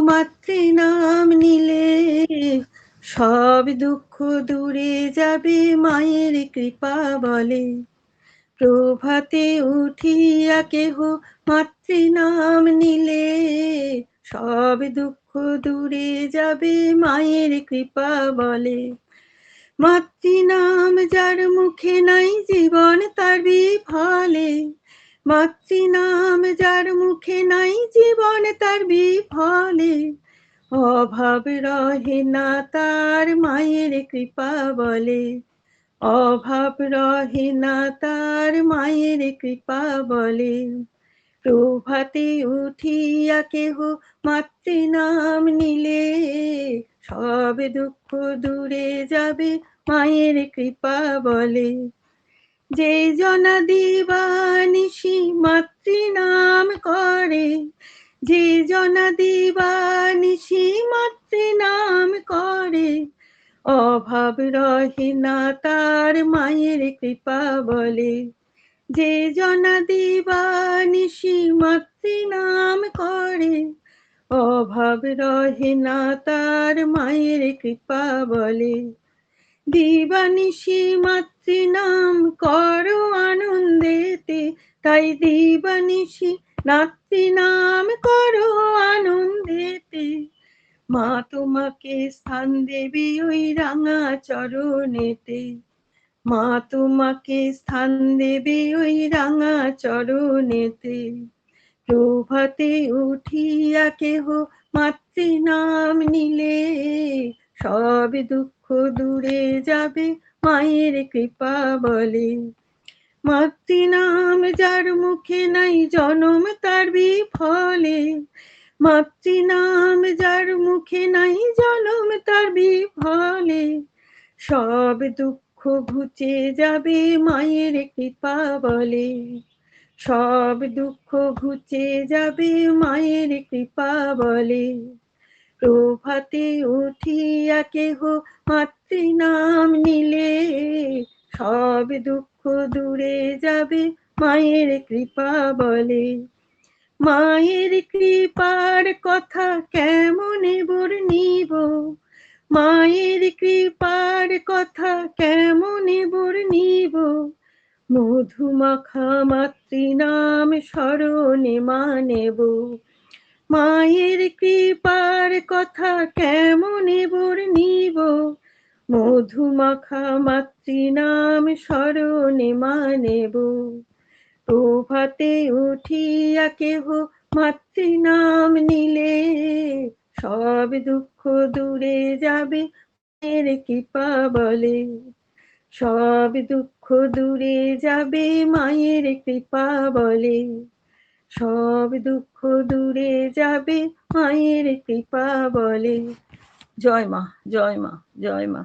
মাতৃ নাম নিলে সব দুঃখ দূরে যাবে মায়ের কৃপা বলে। প্রভাতে উঠিয়া কেহ মাতৃ নাম নিলে সব দুঃখ দূরে যাবে মায়ের কৃপা বলে। মাতৃ নাম যার মুখে নাই জীবন তার বিফলে। মাতৃ নাম যার মুখে নাই জীবন তার বিফলে। অভাব রহে না তার মায়ের কৃপা বলে। অভাব রহে না তার মায়ের কৃপা বলে। প্রভাতে উঠিয়া কেহ মাতৃ নাম নিলে, সব দুঃখ দূরে যাবে মায়ের কৃপা বলে। যে জনা দিবানিশি মাতৃ নাম করে যে জনা দিবানিশি মাতৃ নাম করে, অভাব রহে না তার মায়ের কৃপা বলে। যে জনা দিবানিশি মাতৃ নাম করে, অভাব রহে না তার মায়ের কৃপা বলে। দিবানিশি মাতৃ নাম করো আনন্দেতে তাই দিবানিশি নাতৃ নাম করো আনন্দেতে মা তোমাকে স্থান দেবে ওই রাঙা চরণেতে মা তোমাকে স্থান দেবে ওই রাঙা চরণেতে প্রভাতে উঠিয়া কেহ মাতৃ নাম নিলে। সব দুঃখ দূরে যাবে মায়ের কৃপা বলে। মাতৃ নাম যার মুখে নাই জনম, তার বিফলে। মাতৃ নাম যার মুখে নাই জনম, তার বিফলে। সব দুঃখ ঘুচে যাবে মায়ের কৃপা বলে। সব দুঃখ ঘুচে যাবে মায়ের কৃপা বলে। প্রভাতে উঠিয়া কেহ মাতৃ নাম নিলে? সব দুঃখ দূরে যাবে মায়ের কৃপা বলে। মায়ের কৃপার কথা কেমনে বর্ণিব? মায়ের কৃপার কথা কেমনে বর্ণিব? মধুমাখা মাতৃ নাম স্মরণে মানেব। মায়ের কৃপার কথা কেমনে বর্ণিব মধুমাখা মাতৃ নাম স্মরণে মানেব। প্রভাতে উঠিয়া কেহ মাতৃ নাম নিলে? সব দুঃখ দূরে যাবে মায়ের কৃপা বলে। সব দুঃখ দূরে যাবে মায়ের কৃপা বলে। সব দুঃখ দূরে যাবে মায়ের কৃপা বলে। জয় মা জয় মা জয় মা।